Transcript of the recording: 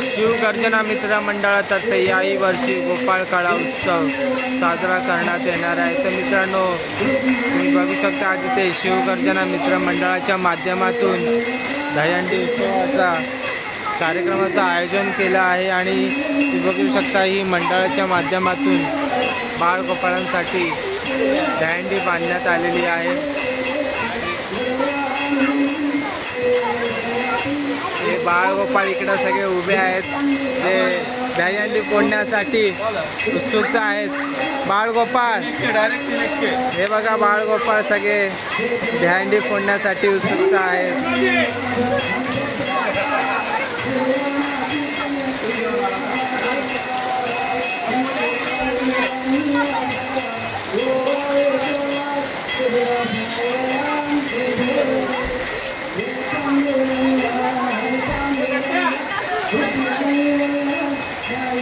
शिवगर्जना मित्र मंडळातर्फे याही वर्षी गोपाळ काळा उत्सव साजरा करण्यात येणार आहे. तर मित्रांनो तुम्ही बघू शकता आज इथे शिवगर्जना मित्र मंडळाच्या माध्यमातून दहंडी उत्सवाचा कार्यक्रमाचं आयोजन केलं आहे आणि तुम्ही बघू शकता ही मंडळाच्या माध्यमातून बाळगोपाळांसाठी दहंडी बांधण्यात आलेली आहे. बाळगोपाळ इकडे इकडं सगळे उभे आहेत. जे भ्याजांनी फोडण्यासाठी उत्सुकता आहेत. बाळगोपाळ हे बघा बाळगोपाळ सगळे भ्यांडी फोडण्यासाठी उत्सुकता आहेत. Yeah.